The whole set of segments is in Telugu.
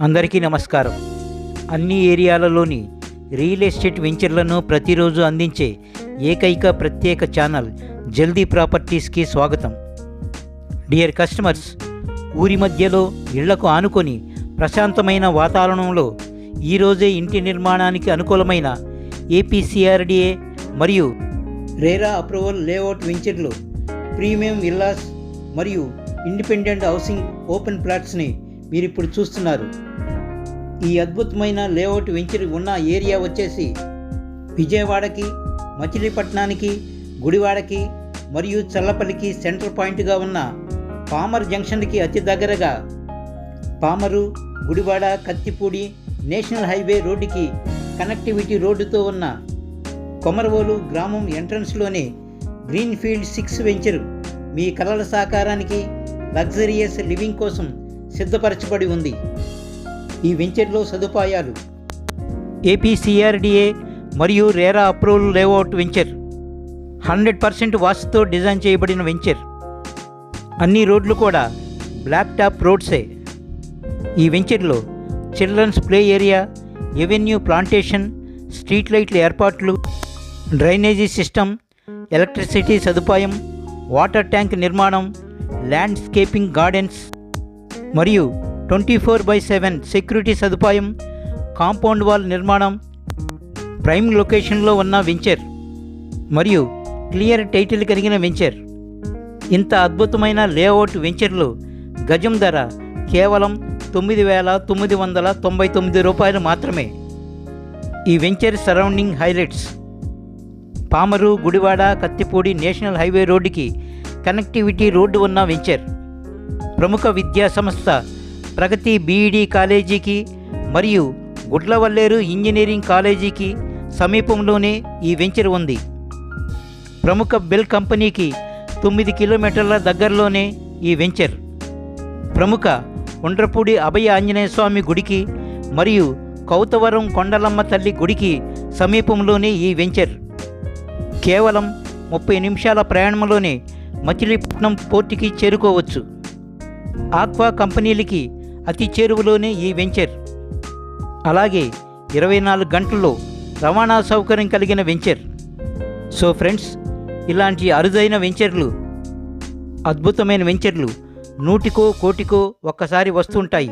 అందరికీ నమస్కారం. అన్ని ఏరియాలలోని రియల్ ఎస్టేట్ వెంచర్లను ప్రతిరోజు అందించే ఏకైక ప్రత్యేక ఛానల్ జల్దీ ప్రాపర్టీస్కి స్వాగతం. డియర్ కస్టమర్స్ ఊరి మధ్యలో ఇళ్ళకు ఆనుకొని ప్రశాంతమైన వాతావరణంలో ఈరోజే ఇంటి నిర్మాణానికి అనుకూలమైన ఏపీసీఆర్డీఏ మరియు రేరా అప్రూవల్ లేఅవుట్ వెంచర్లు ప్రీమియం విల్లాస్ మరియు ఇండిపెండెంట్ హౌసింగ్ ఓపెన్ ప్లాట్స్ని మీరు ఇప్పుడు చూస్తున్నారు. ఈ అద్భుతమైన లేఅవుట్ వెంచర్ ఉన్న ఏరియా వచ్చేసి విజయవాడకి మచిలీపట్నానికి గుడివాడకి మరియు చల్లపల్లికి సెంటర్ పాయింట్గా ఉన్న పామర్ జంక్షన్కి అతి దగ్గరగా పామరు గుడివాడ కత్తిపూడి నేషనల్ హైవే రోడ్డుకి కనెక్టివిటీ రోడ్డుతో ఉన్న కొమరవోలు గ్రామం ఎంట్రన్స్లోనే గ్రీన్ఫీల్డ్ సిక్స్ వెంచర్ మీ కలల సాకారానికి లగ్జరియస్ లివింగ్ కోసం సిద్ధపరచబడి ఉంది. ఈ వెంచర్లో సదుపాయాలు ఏపీసీఆర్డీఏ మరియు RERA approval layout venture hundred percent వాసుతో design చేయబడిన వెంచర్ అన్ని రోడ్లు కూడా బ్లాక్ టాప్ రోడ్సే. ఈ వెంచర్లో children's play area avenue plantation street లైట్ల ఏర్పాట్లు డ్రైనేజీ సిస్టమ్ ఎలక్ట్రిసిటీ సదుపాయం వాటర్ ట్యాంక్ నిర్మాణం ల్యాండ్స్కేపింగ్ గార్డెన్స్ మరియు twenty four by seven security సదుపాయం కాంపౌండ్ వాల్ నిర్మాణం ప్రైమ్ లొకేషన్లో ఉన్న వెంచర్ మరియు క్లియర్ టైటిల్ కలిగిన వెంచర్. ఇంత అద్భుతమైన లేఅవుట్ వెంచర్లు గజం ధర కేవలం తొమ్మిది వేల తొమ్మిది వందల తొంభై తొమ్మిది రూపాయలు మాత్రమే. ఈ venture surrounding highlights. Pamarru Gudivada Kathipudi national highway రోడ్డుకి కనెక్టివిటీ రోడ్డు ఉన్న వెంచర్. ప్రముఖ విద్యా సంస్థ ప్రగతి బీఈడి కాలేజీకి మరియు గుడ్లవల్లేరు ఇంజనీరింగ్ కాలేజీకి సమీపంలోనే ఈ వెంచర్ ఉంది. ప్రముఖ బెల్ కంపెనీకి తొమ్మిది కిలోమీటర్ల దగ్గరలోనే ఈ వెంచర్. ప్రముఖ ఉండ్రపూడి అభయ ఆంజనేయ స్వామి గుడికి మరియు కౌతవరం కొండలమ్మ తల్లి గుడికి సమీపంలోనే ఈ వెంచర్. కేవలం ముప్పై నిమిషాల ప్రయాణంలోనే మచిలీపట్నం పోర్టుకి చేరుకోవచ్చు. ఆక్వా కంపెనీలకి అతి చేరువలోనే ఈ వెంచర్. అలాగే ఇరవై నాలుగు గంటల్లో రవాణా సౌకర్యం కలిగిన వెంచర్. సో ఫ్రెండ్స్ ఇలాంటి అరుదైన వెంచర్లు అద్భుతమైన వెంచర్లు నూటికో కోటికో ఒక్కసారి వస్తుంటాయి.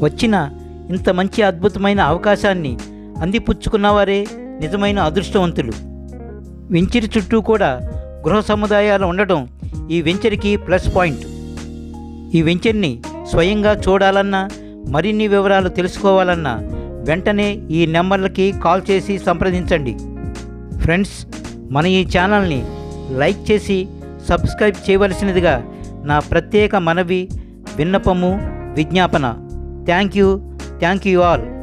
వచ్చిన ఇంత మంచి అద్భుతమైన అవకాశాన్ని అందిపుచ్చుకున్నవారే నిజమైన అదృష్టవంతులు. వెంచర్ చుట్టూ కూడా గృహ సముదాయాలు ఉండటం ఈ వెంచర్కి ప్లస్ పాయింట్. ఈ వెంచర్ని స్వయంగా చూడాలన్నా మరిన్ని వివరాలు తెలుసుకోవాలన్నా వెంటనే ఈ నెంబర్లకి కాల్ చేసి సంప్రదించండి. ఫ్రెండ్స్ మన ఈ ఛానల్ని లైక్ చేసి సబ్స్క్రైబ్ చేయవలసినదిగా నా ప్రత్యేక మనవి విన్నపము విజ్ఞాపన. Thank you. Thank you all.